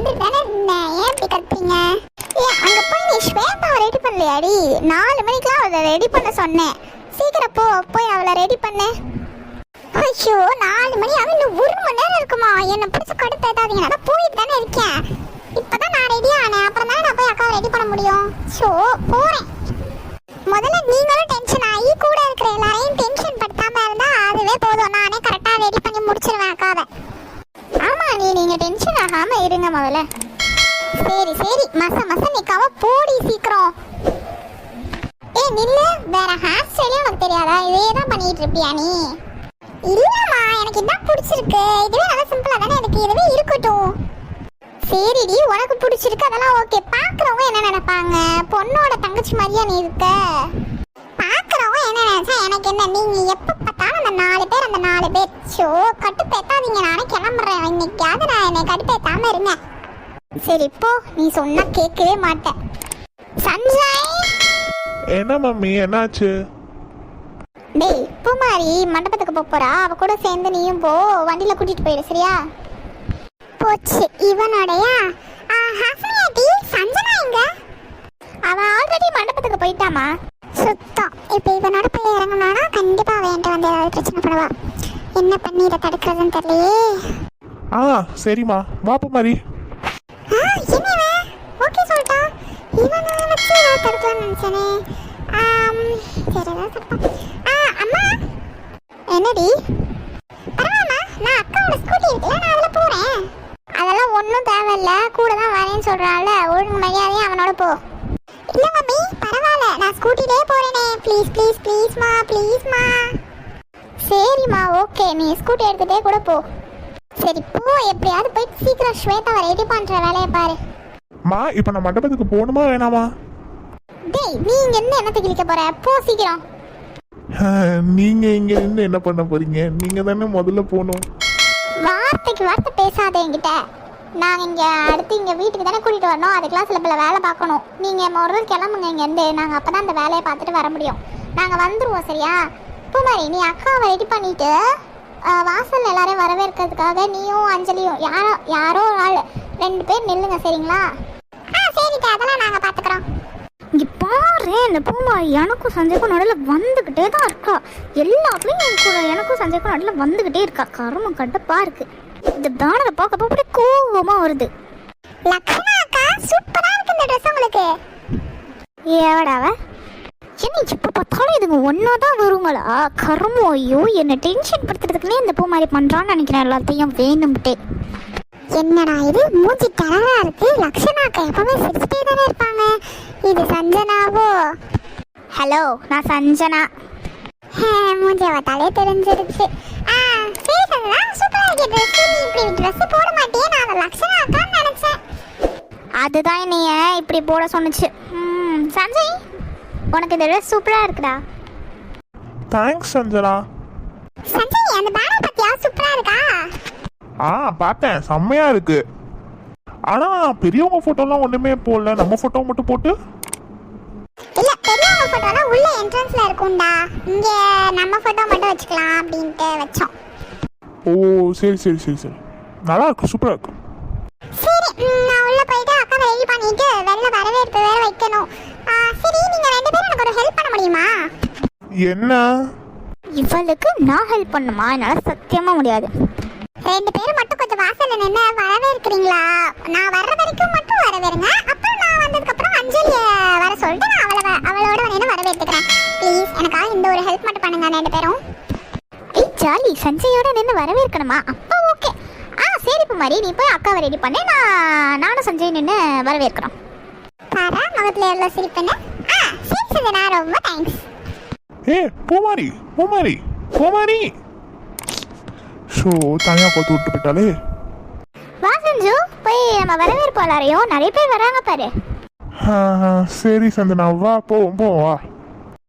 வந்துட்டு தானே ஏன் இப்படி கத்துறீங்க? ஏ அங்க போய் நீ ஸ்வேதாவை ரெடி பண்ணலையாடி? நாலு மணிக்கெல்லாம் அவளை ரெடி பண்ண சொன்னேன். சீக்கிரம் போ போய் அவளை ரெடி பண்ணு. ஐயோ நாலு மணி அவன் இன்னும் ஒரு மணி நேரம் இருக்குமா? என்னை பிடிச்ச கடுத்து ஏதாதீங்க நான் போயிட்டு தானே இருக்கேன். இப்பதான் நான் ரெடி ஆனேன். அப்புறம் தானே நான் போய் அக்காவை ரெடி பண்ண முடியும். ஷோ போறேன் முதல்ல நீங்களும் டென்ஷன் ஆகி கூட இருக்கிற எல்லாரையும் டென்ஷன் படுத்தாம இருந்தா அதுவே போதும் நானே கரெக்டா ரெடி பண்ணி முடிச்சிருவேன் அக்காவை ஆமா நீ நீங்க டென்ஷன் ஆகாம இருங்க முதல்ல சரி சரி. மச மச நிக்காம போடி சீக்கிரம். ஏய் நில்லு. வேற ஹேர் ஸ்டைலே உனக்கு தெரியாதா? இதே தான் பண்ணிட்டு இருப்பியா நீ? இல்லம்மா எனக்கு இதான் பிடிச்சிருக்கு. இதுவே நல்லா சிம்பிளா தானே எனக்கு இதுவே இருக்கட்டும். சரிடி உனக்கு பிடிச்சிருக்கு. அதெல்லாம் ஓகே பாக்குறவங்க என்ன நினைப்பாங்க? பொண்ணோட தங்கச்சி மாதிரியா நீ இருக்க? பாக்குறவங்க என்ன நினைச்சா எனக்கு என்ன? நீங்க எப்ப பார்த்தாலும் அந்த நாலு பேர் அந்த நாலு பேர். ஷோ கட்டுப்பேத்தாதீங்க. நானே கிளம்புறேன். இன்னைக்காவது நான் என்னை கட்டுப்பேத்தாம இருங்க. சரி போ. நீ சொன்னா கேட்கவே மாட்டேன். சஞ்சய் என்ன மம்மி என்னாச்சு? டேய் பூமாரி மண்டபத்துக்கு போப் போறா. அவ கூட சேர்ந்து நீயும் போ. வண்டியில கூட்டிட்டு போயிடு சரியா? போச்சு. இவனோடைய? ஹாஃப்னியாட்டி சஞ்சனா எங்க? அவ ஆல்ரெடி மண்டபத்துக்கு போயிட்டாமா? சுத்தம். இப்போ இவனோட போய் இறங்கினானா கண்டிப்பா அவன் என்கிட்ட வந்து ஏதாவது பிரச்சனை பண்ணுவா. என்ன பண்ணி இதை தடுக்கிறதுன்னு தெரியலையே. ஆ சரிம்மா. வாப்பு மாதிரி ஆ என்ன ஓகே சொல்லிட்டான் இவனை வச்சு ஏதாவது தடுக்கலாம்னு நினைச்சேனே. ஆம், சரி ஏதாவது தடுப்பான் ஆ அம்மா. என்னடி? பரவாயில்ல நான் அக்காவோட ஸ்கூட்டி இருக்குல்ல நான் அதில் போகிறேன் அதெல்லாம் ஒன்றும் தேவையில்ல. கூட தான் வரேன்னு சொல்கிறாள் ஒழுங்கு மரியாதையும் அவனோட போ. இல்லை மம்மி பரவாயில்ல. நான் ஸ்கூட்டிலே போகிறேனே ப்ளீஸ் ப்ளீஸ் ப்ளீஸ்மா ப்ளீஸ்மா சரிம்மா ஓகே நீ ஸ்கூட்டி எடுத்துகிட்டே கூட போ. சரி போ எப்படியாவது போய் சீக்கிரம் ஸ்வேதாவை ரெடி பண்ணுற வேலையை பாரு. மா இப்போ நான் மண்டபத்துக்கு போகணுமா வேணாமா? டேய் நீ இங்க என்ன என்னத்தை கிழிக்க போற? போ சீக்கிரம். நீங்க இங்க இருந்து என்ன பண்ண போறீங்க? நீங்க தானே முதல்ல போகணும். வார்த்தைக்கு வார்த்தை பேசாத என்கிட்ட. நாங்கள் இங்கே அடுத்து இங்கே வீட்டுக்கு தானே கூட்டிகிட்டு வரணும். அதுக்கெல்லாம் சில பல வேலை பார்க்கணும். நீங்கள் முதல்ல கிளம்புங்க இங்கேருந்து. நாங்கள் அப்போ தான் அந்த வேலையை பார்த்துட்டு வர முடியும். நாங்கள் வந்துடுவோம் சரியா? பூமாரி நீ அக்காவை ரெடி பண்ணிட்டு அஹ், வாசல்ல எல்லாரையும் வரவேற்கிறதுக்காக நீயும் அஞ்சலியும் யாரோ யாரோ ஒரு ஆள். ரெண்டு பேர் நில்லுங்க சரிங்களா? ஆ சரிக்கா. அதெல்லாம் நாங்கள் பார்த்துக்குறோம் இங்க பாரு இந்த பூமாரி எனக்கும் சஞ்சய்க்கும் நடுவில் வந்துக்கிட்டே தான் இருக்கா. எல்லாத்துலயும் என் கூட எனக்கும் சஞ்சய்க்கும் நடுவில் வந்துக்கிட்டே இருக்கா. கருமம் கட்டப்பா இருக்கு. இந்த தானதை பார்க்க அப்படியே கோவமா வருது. லக்ஷ்மணா அக்கா சூப்பராக இருக்கு இந்த ட்ரெஸ் உங்களுக்கு. ஏவடாவ என்ன எப்போ பார்த்தாலும் இதுங்க ஒன்றா தான் வருங்களா கருமோ ஐயோ என்னை டென்ஷன் படுத்துறதுக்குனே இந்த பூமாரி பண்ணுறான்னு நினைக்கிறேன் எல்லாத்தையும் வேணும்ட்டே. என்னடா இது? மூஞ்சி டரரா இருக்கு. லக்ஷனாக்கா எப்பவுமே சிரிச்சிட்டே தானே இருப்பாங்க. இது சஞ்சனாவோ? ஹலோ நான் சஞ்சனா. ஹே, மூஞ்சிய பார்த்தாலே தெரிஞ்சிருச்சு ஆ சஞ்சனா சூப்பரா இருக்கு ட்ரெஸ் நீ இப்படி ட்ரெஸ் போட மாட்டியே? நான் அதை லக்ஷனாக்கான்னு நினைச்சேன். அதுதான் என்னைய இப்படி போட சொன்னுச்சு. ம், சஞ்சய் உனக்கு இந்த ட்ரெஸ் சூப்பராக இருக்குடா. தேங்க்ஸ் சஞ்சனா சஞ்சய் அந்த பேனர் பத்தியா? சூப்பரா இருக்கா? ஆ பார்த்தேன். செம்மையா இருக்கு. ஆனா பெரியவங்க போட்டோலாம் ஒண்ணுமே போடல. நம்ம போட்டோ மட்டும் போட்டு? இல்ல பெரியவங்க போட்டோலாம் உள்ள என்ட்ரன்ஸ்ல இருக்கும்டா. இங்க நம்ம போட்டோ மட்டும் வச்சுக்கலாம் அப்படின்ட்டு வச்சோம். ஓ சரி சரி சரி சரி. நல்லா இருக்கு சூப்பரா இருக்கு. சரி நான் உள்ள போயிட்டு அக்காவை ரெடி பண்ணிட்டு வெளில வரவேற்பு வேற வைக்கணும். சரி நீங்க ரெண்டு பேரும் எனக்கு ஒரு ஹெல்ப் பண்ண முடியுமா? என்ன? இவளுக்கு நான் ஹெல்ப் பண்ணுமா? என்னால் சத்தியமாக முடியாது. ரெண்டு பேரும் மட்டும் கொஞ்சம் வாசல்ல நின்று வரவேற்கிறீங்களா? நான் வர்ற வரைக்கும் மட்டும் வரவேறுங்க. அப்புறம் நான் வந்ததுக்கு அப்புறம் அஞ்சலிய வர சொல்லிட்டு நான் அவளை அவளோட நின்று வரவேற்றுக்கிறேன் ப்ளீஸ் எனக்காக இந்த ஒரு ஹெல்ப் மட்டும் பண்ணுங்க ரெண்டு பேரும். ஏய் ஜாலி சஞ்சயோட நின்று வரவேற்கணுமா? அப்போ ஓகே ஆ சரி குமாரி நீ போய் அக்காவை ரெடி பண்ணு. நான் நானும் சஞ்சய் நின்று வரவேற்கிறோம் பாரா முகத்துல எவ்வளோ சிரிப்புன்னு ஆ சரி சஞ்சனா ரொம்ப தேங்க்ஸ் ஏ பூமாரி பூமாரி பூமாரி ஷோ தனியா கொத்து விட்டு போயிட்டாலே வா சஞ்சு போய் நம்ம வரவேற்பு எல்லாரையும் நிறைய பேர் வராங்க பாரு. சரி சந்தனா வா போவோம் போவோம் வா.